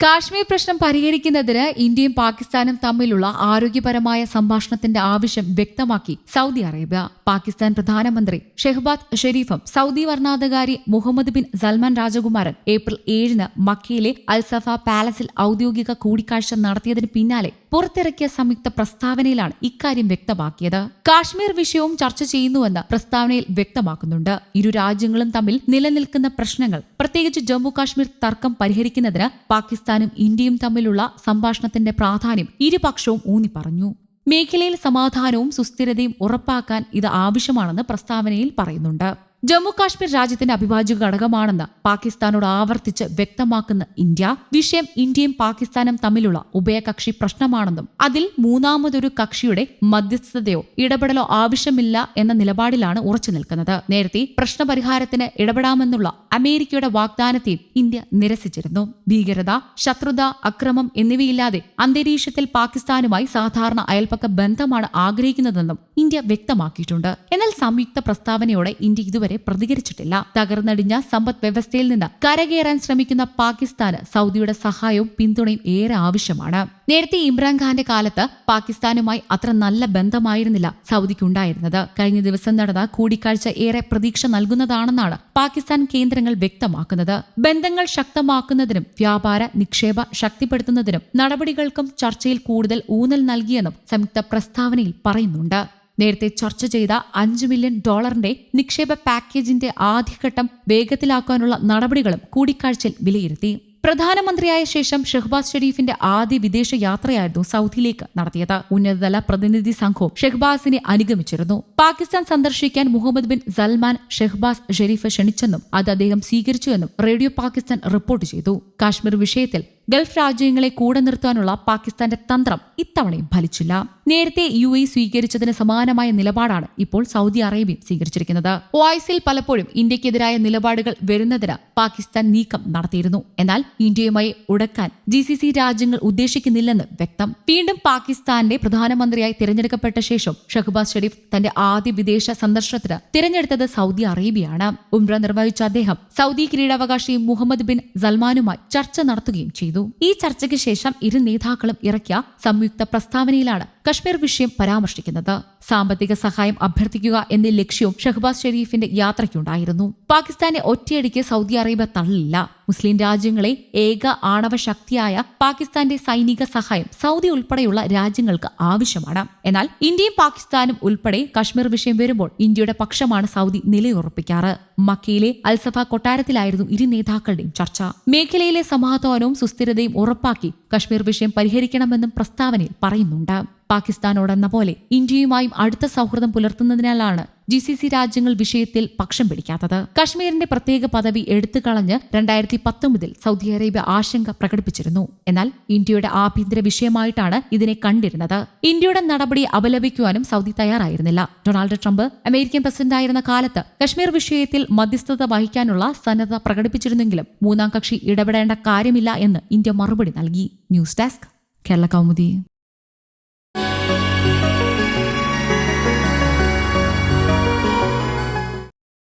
കാശ്മീർ പ്രശ്നം പരിഹരിക്കുന്നതിന് ഇന്ത്യയും പാകിസ്ഥാനും തമ്മിലുള്ള ആരോഗ്യപരമായ സംഭാഷണത്തിന്റെ ആവശ്യം വ്യക്തമാക്കി സൗദി അറേബ്യ. പാകിസ്ഥാൻ പ്രധാനമന്ത്രി ഷെഹ്ബാദ് ഷെരീഫും സൗദി വർണാധികാരി മുഹമ്മദ് ബിൻ സൽമാൻ രാജകുമാരൻ ഏപ്രിൽ ഏഴിന് മക്കയിലെ അൽസഫ പാലസിൽ ഔദ്യോഗിക കൂടിക്കാഴ്ച നടത്തിയതിന് പിന്നാലെ പുറത്തിറക്കിയ സംയുക്ത പ്രസ്താവനയിലാണ് ഇക്കാര്യം വ്യക്തമാക്കിയത്. കാശ്മീർ വിഷയവും ചർച്ച ചെയ്യുന്നുവെന്ന് പ്രസ്താവനയിൽ വ്യക്തമാക്കുന്നുണ്ട്. ഇരു രാജ്യങ്ങളും തമ്മിൽ നിലനിൽക്കുന്ന പ്രശ്നങ്ങൾ പ്രത്യേകിച്ച് ജമ്മു കാശ്മീർ തർക്കം പരിഹരിക്കുന്നതിന് പാകിസ്ഥാനും ഇന്ത്യയും തമ്മിലുള്ള സംഭാഷണത്തിന്റെ പ്രാധാന്യം ഇരുപക്ഷവും ഊന്നി പറഞ്ഞു മേഖലയിൽ സമാധാനവും സുസ്ഥിരതയും ഉറപ്പാക്കാൻ ഇത് ആവശ്യമാണെന്ന് പ്രസ്താവനയിൽ പറയുന്നുണ്ട്. ജമ്മു കാശ്മീർ രാജ്യത്തിന്റെ അഭിഭാജ്യ ഘടകമാണെന്ന് പാകിസ്ഥാനോട് ആവർത്തിച്ച് വ്യക്തമാക്കുന്ന ഇന്ത്യ വിഷയം ഇന്ത്യയും പാകിസ്ഥാനും തമ്മിലുള്ള ഉഭയകക്ഷി പ്രശ്നമാണെന്നും അതിൽ മൂന്നാമതൊരു കക്ഷിയുടെ മധ്യസ്ഥതയോ ഇടപെടലോ ആവശ്യമില്ല എന്ന നിലപാടിലാണ് ഉറച്ചു നിൽക്കുന്നത്. നേരത്തെ പ്രശ്നപരിഹാരത്തിന് ഇടപെടാമെന്നുള്ള അമേരിക്കയുടെ വാഗ്ദാനത്തെയും ഇന്ത്യ നിരസിച്ചിരുന്നു. ഭീകരത ശത്രുത അക്രമം എന്നിവയില്ലാതെ അന്തരീക്ഷത്തിൽ പാകിസ്ഥാനുമായി സാധാരണ അയൽപക്ക ബന്ധമാണ് ആഗ്രഹിക്കുന്നതെന്നും ഇന്ത്യ വ്യക്തമാക്കിയിട്ടുണ്ട്. എന്നാൽ സംയുക്ത പ്രസ്താവനയോടെ ഇന്ത്യ ഇതുവരെ പ്രതികരിച്ചിട്ടില്ല. തകർന്നടിഞ്ഞ സമ്പദ് വ്യവസ്ഥയിൽ നിന്ന് കരകയറാൻ ശ്രമിക്കുന്ന പാകിസ്ഥാന് സൗദിയുടെ സഹായവും പിന്തുണയും ഏറെ ആവശ്യമാണ്. നേരത്തെ ഇമ്രാൻഖാന്റെ കാലത്ത് പാകിസ്ഥാനുമായി അത്ര നല്ല ബന്ധമായിരുന്നില്ല സൗദിക്കുണ്ടായിരുന്നത്. കഴിഞ്ഞ ദിവസം നടന്ന കൂടിക്കാഴ്ച ഏറെ പ്രതീക്ഷ നൽകുന്നതാണെന്നാണ് പാകിസ്ഥാൻ കേന്ദ്രങ്ങൾ വ്യക്തമാക്കുന്നത്. ബന്ധങ്ങൾ ശക്തമാക്കുന്നതിനും വ്യാപാര നിക്ഷേപ ശക്തിപ്പെടുത്തുന്നതിനും നടപടികൾക്കും ചർച്ചയിൽ കൂടുതൽ ഊന്നൽ നൽകിയെന്നും സംയുക്ത പ്രസ്താവനയിൽ പറയുന്നുണ്ട്. നേരത്തെ ചർച്ച ചെയ്ത അഞ്ച് മില്യൺ ഡോളറിന്റെ നിക്ഷേപ പാക്കേജിന്റെ ആദ്യഘട്ടം വേഗത്തിലാക്കാനുള്ള നടപടികളും കൂടിക്കാഴ്ചയിൽ വിലയിരുത്തി. പ്രധാനമന്ത്രിയായ ശേഷം ഷെഹ്ബാസ് ഷെരീഫിന്റെ ആദ്യ വിദേശ യാത്രയായിരുന്നു സൗദിയിലേക്ക് നടത്തിയത്. ഉന്നതതല പ്രതിനിധി സംഘവും ഷെഹ്ബാസിനെ അനുഗമിച്ചിരുന്നു. പാകിസ്ഥാൻ സന്ദർശിക്കാൻ Mohammed bin Salman Shehbaz Sharif ക്ഷണിച്ചെന്നും അത് അദ്ദേഹം സ്വീകരിച്ചുവെന്നും റേഡിയോ പാകിസ്ഥാൻ റിപ്പോർട്ട് ചെയ്തു. കാശ്മീർ വിഷയത്തിൽ ഗൾഫ് രാജ്യങ്ങളെ കൂടെ നിർത്താനുള്ള പാകിസ്ഥാന്റെ തന്ത്രം ഇത്തവണയും ഫലിച്ചില്ല. നേരത്തെ യു എ സ്വീകരിച്ചതിന് സമാനമായ നിലപാടാണ് ഇപ്പോൾ സൗദി അറേബ്യ സ്വീകരിച്ചിരിക്കുന്നത്. ഓയിസിൽ പലപ്പോഴും ഇന്ത്യക്കെതിരായ നിലപാടുകൾ വരുന്നതിന് പാകിസ്ഥാൻ നീക്കം നടത്തിയിരുന്നു. എന്നാൽ ഇന്ത്യയുമായി ഉടക്കാൻ ജി സി സി രാജ്യങ്ങൾ ഉദ്ദേശിക്കുന്നില്ലെന്ന് വ്യക്തം. വീണ്ടും പാകിസ്ഥാന്റെ പ്രധാനമന്ത്രിയായി തിരഞ്ഞെടുക്കപ്പെട്ട ശേഷം ഷഹബാസ് ഷെരീഫ് തന്റെ ആദ്യ വിദേശ സന്ദർശനത്തിന് തിരഞ്ഞെടുത്തത് സൗദി അറേബ്യയാണ്. ഉംറ നിർവഹിച്ച അദ്ദേഹം സൗദി കിരീടാവകാശി മുഹമ്മദ് ബിൻ സൽമാനുമായി ചർച്ച നടത്തുകയും ചെയ്തു. ഈ ചർച്ചയ്ക്ക് ശേഷം ഇരു നേതാക്കളും ഇറക്കിയ സംയുക്ത പ്രസ്താവനയിലാണ് കശ്മീർ വിഷയം പരാമർശിക്കുന്നത്. സാമ്പത്തിക സഹായം അഭ്യർത്ഥിക്കുക എന്ന ലക്ഷ്യവും ഷഹബാസ് ഷെരീഫിന്റെ യാത്രയ്ക്കുണ്ടായിരുന്നു. പാകിസ്ഥാനെ ഒറ്റയടിക്ക് സൗദി അറേബ്യ തള്ളില്ല. മുസ്ലിം രാജ്യങ്ങളെ ഏക ആണവ ശക്തിയായ പാകിസ്ഥാന്റെ സൈനിക സഹായം സൗദി ഉൾപ്പെടെയുള്ള രാജ്യങ്ങൾക്ക് ആവശ്യമാണ്. എന്നാൽ ഇന്ത്യയും പാകിസ്ഥാനും ഉൾപ്പെടെ കശ്മീർ വിഷയം വരുമ്പോൾ ഇന്ത്യയുടെ പക്ഷമാണ് സൗദി നിലയുറപ്പിക്കാറ്. മക്കയിലെ അൽസഫ കൊട്ടാരത്തിലായിരുന്നു ഇരു നേതാക്കളുടെയും ചർച്ച. മേഖലയിലെ സമാധാനവും സുസ്ഥിരതയും ഉറപ്പാക്കി കശ്മീർ വിഷയം പരിഹരിക്കണമെന്നും പ്രസ്താവനയിൽ പറയുന്നുണ്ട്. പാകിസ്ഥാനോടെന്ന പോലെ ഇന്ത്യയുമായും അടുത്ത സൗഹൃദം പുലർത്തുന്നതിനാലാണ് ജി സി സി രാജ്യങ്ങൾ വിഷയത്തിൽ പക്ഷം പിടിക്കാത്തത്. കശ്മീരിന്റെ പ്രത്യേക പദവി എടുത്തു കളഞ്ഞ് രണ്ടായിരത്തി പത്തൊമ്പതിൽ സൗദി അറേബ്യ ആശങ്ക പ്രകടിപ്പിച്ചിരുന്നു. എന്നാൽ ഇന്ത്യയുടെ ആഭ്യന്തര വിഷയമായിട്ടാണ് ഇതിനെ കണ്ടിരുന്നത്. ഇന്ത്യയുടെ നടപടി അപലപിക്കുവാനും സൗദി തയ്യാറായിരുന്നില്ല. ഡൊണാൾഡ് ട്രംപ് അമേരിക്കൻ പ്രസിഡന്റായിരുന്ന കാലത്ത് കശ്മീർ വിഷയത്തിൽ മധ്യസ്ഥത വഹിക്കാനുള്ള സന്നദ്ധ പ്രകടിപ്പിച്ചിരുന്നെങ്കിലും മൂന്നാം കക്ഷി ഇടപെടേണ്ട കാര്യമില്ല എന്ന് ഇന്ത്യ മറുപടി നൽകി. News desk Kerala Kaumudi.